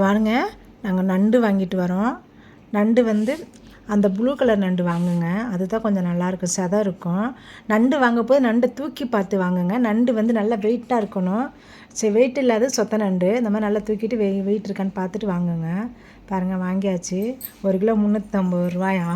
பாருங்க நாங்கள் நண்டு வாங்கிட்டு வரோம். நண்டு வந்து அந்த ப்ளூ கலர் நண்டு வாங்குங்க. அதுதான் கொஞ்சம் நல்லாயிருக்கும் சதை இருக்கும். நண்டு வாங்க போது நண்டை தூக்கி பார்த்து வாங்குங்க. நண்டு வந்து நல்லா வெயிட்டாக இருக்கணும். சரி வெயிட் இல்லாத சொத்த நண்டு இந்த மாதிரி நல்லா தூக்கிட்டு வெய் வெயிட் இருக்கான்னு பார்த்துட்டு வாங்குங்க. பாருங்கள் வாங்கியாச்சு. ஒரு கிலோ முந்நூற்றம்பது ரூபாயா?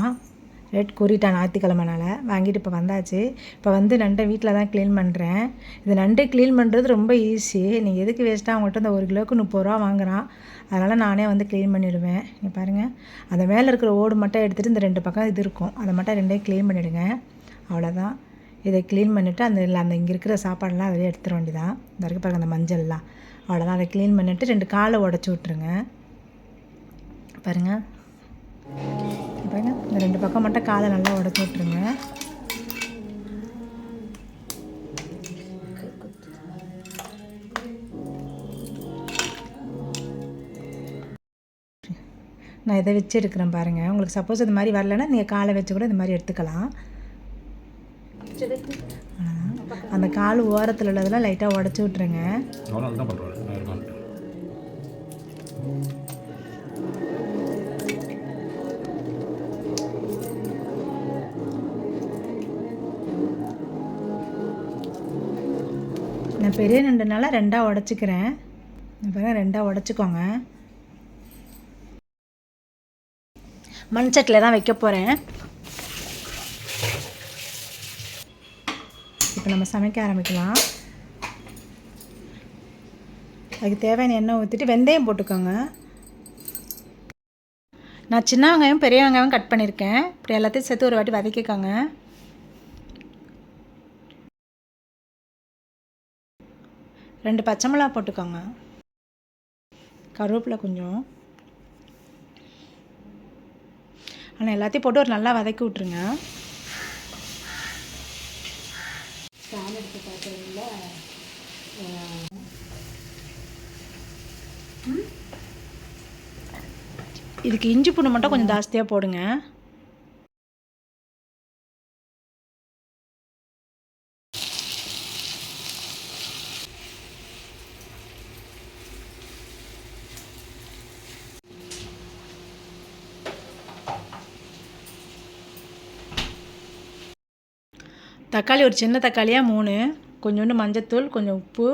ரேட் கூறிட்டான் ஞாயிற்றுக்கிழமனால. வாங்கிட்டு இப்போ வந்தாச்சு. இப்போ வந்து நண்டை வீட்டில் தான் க்ளீன் பண்ணுறேன் இது நண்டு க்ளீன் பண்ணுறது ரொம்ப ஈஸி நீங்கள் எதுக்கு வேஸ்ட்டாக அவங்கள்ட்ட இந்த ஒரு கிலோவுக்கு முப்பது ரூபா வாங்குகிறான் அதனால் நானே வந்து க்ளீன் பண்ணிடுவேன். நீ பாருங்கள் அந்த மேலே இருக்கிற ஓடு மட்டும் எடுத்துகிட்டு இந்த ரெண்டு பக்கம் இது இருக்கும். அதை மட்டும் ரெண்டையும் க்ளீன் பண்ணிவிடுங்க அவ்வளோதான் இதை க்ளீன் பண்ணிவிட்டு அந்த இல்லை அந்த இங்கே இருக்கிற சாப்பாடெல்லாம் அதிலே எடுத்துட வேண்டியதான் இந்த இருக்க பாருங்க அந்த மஞ்சள்லாம். அவ்வளோதான் அதை க்ளீன் பண்ணிவிட்டு ரெண்டு காலை உடச்சி விட்ருங்க பாருங்கள் பாருங்க. இந்த ரெண்டு பக்கம் மட்டும் காலை நல்லா உடச்சி விட்ருங்க நான் இதை வச்சு எடுக்கிறேன் பாருங்கள் உங்களுக்கு சப்போஸ் இது மாதிரி வரலன்னா நீங்கள் காலை வச்சு கூட இது மாதிரி எடுத்துக்கலாம். அந்த கால் ஓரத்தில் உள்ளதெல்லாம் லைட்டாக உடச்சி விட்ருங்க நான் பெரிய நண்டுனால ரெண்டாக உடச்சிக்கிறேன் பாருங்கள் ரெண்டாக உடச்சிக்கோங்க. மண் சட்டில் தான் வைக்க போகிறேன் இப்போ நம்ம சமைக்க ஆரம்பிக்கலாம். அதுக்கு தேவையான எண்ணெய் ஊற்றிட்டு வெந்தயம் போட்டுக்கோங்க. நான் சின்ன வெங்காயம் பெரிய வெங்காயம் கட் பண்ணியிருக்கேன் இப்படி எல்லாத்தையும் சேர்த்து ஒரு வாட்டி வதக்கிக்கோங்க. ரெண்டு பச்சை மிளகா போட்டுக்கோங்க. கருவேப்பிலை கொஞ்சம். ஆனால் எல்லாத்தையும் போட்டு ஒரு நல்லா வதக்கி விட்ருங்க இதுக்கு இஞ்சி பூண்டு மட்டும் கொஞ்சம் ஜாஸ்தியாக போடுங்க. தக்காளி ஒரு சின்ன தக்காளியாக மூணு. கொஞ்சோண்டு மஞ்சத்தூள் கொஞ்சம் உப்பு.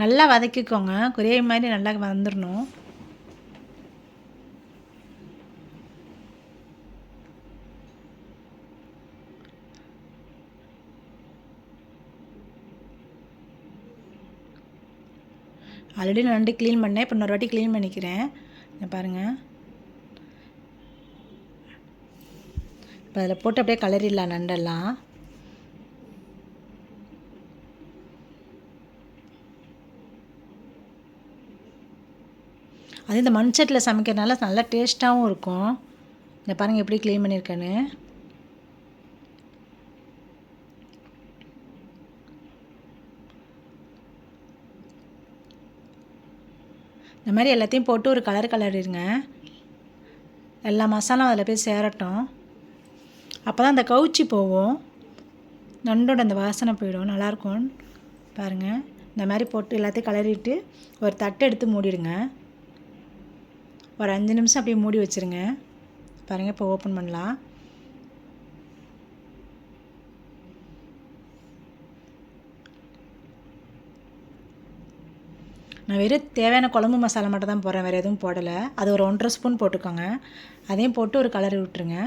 நல்லா வதக்கிக்கோங்க. குறைய மாதிரி நல்லா வந்துடணும் ஆல்ரெடி நான் ரெண்டு க்ளீன் பண்ணேன். இப்போ இன்னொரு வாட்டி க்ளீன் பண்ணிக்கிறேன். பாருங்கள் இப்போ அதில் போட்டு அப்படியே கலரிடலாம் நண்டெல்லாம். அது இந்த மண் சட்டியில் சமைக்கிறதுனால நல்லா டேஸ்ட்டாகவும் இருக்கும். இந்த பாருங்கள் எப்படி க்ளீன் பண்ணியிருக்கேன்னு. இந்த மாதிரி எல்லாத்தையும் போட்டு ஒரு கலர் கலரிடுங்க எல்லா மசாலாவும் அதில் போய் சேரட்டும். அப்போ தான் அந்த கவுச்சி போவோம். நண்டோட அந்த வாசனை போயிடும். நல்லாயிருக்கும். பாருங்கள் இந்த மாதிரி போட்டு எல்லாத்தையும் கலரிட்டு ஒரு தட்டை எடுத்து மூடிடுங்க. ஒரு அஞ்சு நிமிஷம் அப்படியே மூடி வச்சுருங்க. பாருங்கள் இப்போ ஓப்பன் பண்ணலாம். நான் வெறும் தேவையான குழம்பு மசாலா மட்டும் தான் போடுறேன். வேறு எதுவும் போடலை. அது ஒரு ஒன்றரை ஸ்பூன் போட்டுக்கோங்க. அதையும் போட்டு ஒரு கலரி விட்டுருங்க.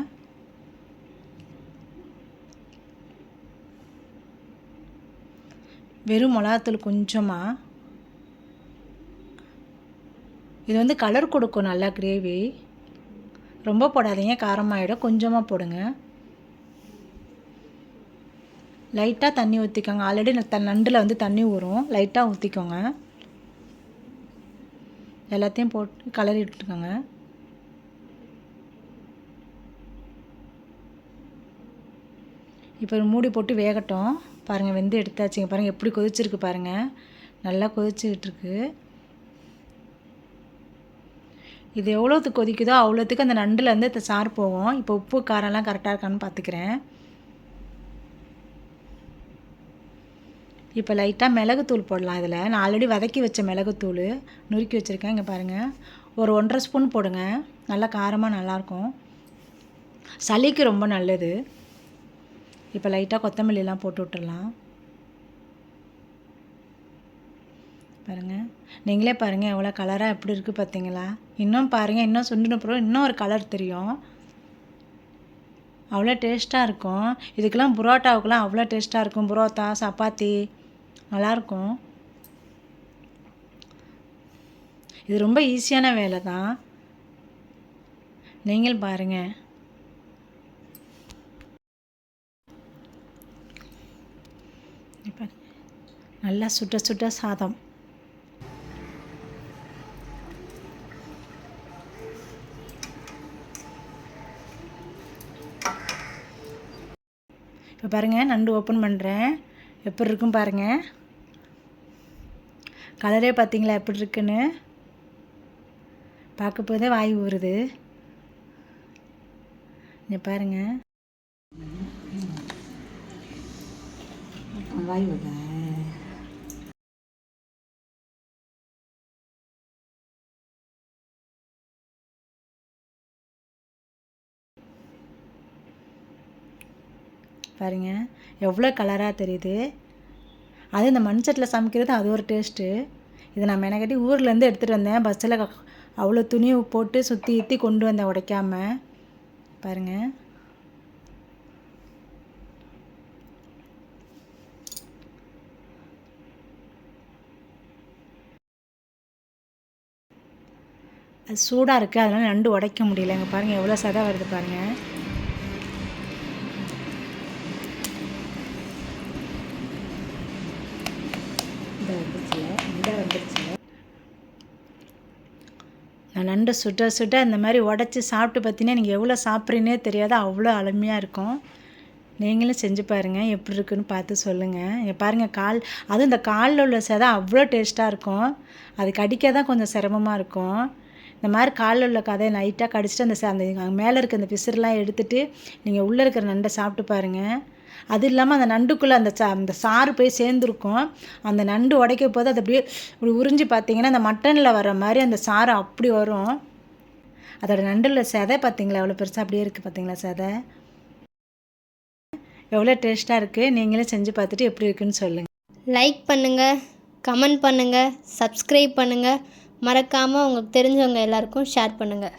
வெறும் மிளகாத்தூள் கொஞ்சமாக இது வந்து கலர் கொடுக்கும் நல்லா கிரேவி ரொம்ப போடாதீங்க காரமாகிடும் கொஞ்சமாக போடுங்க. லைட்டாக தண்ணி ஊற்றிக்கோங்க ஆல்ரெடி த நண்டில் வந்து தண்ணி ஊறும். லைட்டாக ஊற்றிக்கோங்க எல்லாத்தையும் போட்டு கலரி விட்டுக்கோங்க இப்போ மூடி போட்டு வேகட்டும். பாருங்கள் வெந்து எடுத்தாச்சுங்க. பாருங்கள் எப்படி கொதிச்சிருக்கு பாருங்கள் நல்லா கொதிச்சுக்கிட்டு இருக்கு இது எவ்வளோத்துக்கு கொதிக்குதோ அவ்வளோத்துக்கு அந்த நண்டுலேருந்து இந்த சாறு போகும். இப்போ உப்பு காரம்லாம் கரெக்டாக இருக்கான்னு பார்த்துக்கிறேன் இப்போ லைட்டாக மிளகுத்தூள் போடலாம் இதில். நான் ஆல்ரெடி வதக்கி வச்ச மிளகுத்தூள் நுறுக்கி வச்சுருக்கேன். இங்கே பாருங்கள் ஒரு ஒன்றரை ஸ்பூன் போடுங்க. நல்லா காரமாக நல்லாயிருக்கும். சளிக்கு ரொம்ப நல்லது. இப்போ லைட்டாக கொத்தமல்லிலாம் போட்டு விட்டுடலாம் பாருங்கள் நீங்களே பாருங்கள் எவ்வளோ கலராக எப்படி இருக்குது பார்த்தீங்களா இன்னும் பாருங்கள் இன்னும் சுண்டின அப்புறம் இன்னும் ஒரு கலர் தெரியும். அவ்வளோ டேஸ்ட்டாக இருக்கும். இதுக்கெல்லாம் புரோட்டாவுக்கெல்லாம் அவ்வளோ டேஸ்ட்டாக இருக்கும். புரோட்டா சப்பாத்தி நல்லாயிருக்கும். இது ரொம்ப ஈஸியான வேலை தான் நீங்கள் பாருங்கள் இப்போ நல்லா சுட்ட சுட்ட சாதம். இப்போ பாருங்கள் நண்டு ஓப்பன் பண்ணுறேன் எப்படி இருக்கும் பாருங்கள் கலரே பார்த்தீங்களா எப்படி இருக்குன்னு? பார்க்க போதே வாய் ஊறுது. இங்கே பாருங்க. வாய் ஊறுதா? பாருங்க எவ்வளோ கலராக தெரியுது. அது இந்த மண் சட்டில் சமைக்கிறது அது ஒரு டேஸ்ட்டு இதை நான் மெனக்கட்டி ஊர்லேருந்து எடுத்துகிட்டு வந்தேன். பஸ்ஸில் அவ்வளோ துணியை போட்டு சுற்றி இத்தி கொண்டு வந்தேன் உடைக்காம. பாருங்கள் அது சூடாக இருக்குது அதனால் நண்டு உடைக்க முடியல இங்கே பாருங்கள் எவ்வளோ சதை வருது பாருங்கள் இந்த வந்துருச்சுல இந்த வந்துருச்சுல நான் நண்டு சுட்ட சுட்ட இந்த மாதிரி உடச்சி சாப்பிட்டு பார்த்தீங்கன்னா நீங்கள் எவ்வளோ சாப்பிட்றீனே தெரியாது. அவ்வளோ அருமையாக இருக்கும். நீங்களும் செஞ்சு பாருங்கள் எப்படி இருக்குன்னு பார்த்து சொல்லுங்கள் இங்கே பாருங்கள் கால் அதுவும் இந்த காலில் உள்ள சதை அவ்வளோ டேஸ்ட்டாக இருக்கும். அது கடிக்க தான் கொஞ்சம் சிரமமாக இருக்கும். இந்த மாதிரி காலில் உள்ள கதையை லைட்டாக கடிச்சிட்டு அந்த அந்த மேலே இருக்க அந்த பிசுறுலாம் எடுத்துகிட்டு நீங்கள் உள்ளே இருக்கிற நண்டை சாப்பிட்டு பாருங்கள் அது இல்லாமல் அந்த நண்டுக்குள்ளே அந்த சா அந்த சாறு போய் சேர்ந்துருக்கும். அந்த நண்டு உடைக்க போது அது அப்படியே இப்படி உறிஞ்சி பார்த்தீங்கன்னா அந்த மட்டனில் வர மாதிரி அந்த சாறு அப்படி வரும். அதோட நண்டில் செதை பார்த்தீங்களா எவ்வளோ பெருசாக அப்படியே இருக்குது பார்த்தீங்களா செதை? எவ்வளோ டேஸ்ட்டாக இருக்குது நீங்களே செஞ்சு பார்த்துட்டு எப்படி இருக்குன்னு சொல்லுங்கள் லைக் பண்ணுங்கள் கமெண்ட் பண்ணுங்கள் சப்ஸ்கிரைப் பண்ணுங்கள் மறக்காமல் உங்களுக்கு தெரிஞ்சவங்க எல்லாருக்கும் ஷேர் பண்ணுங்கள்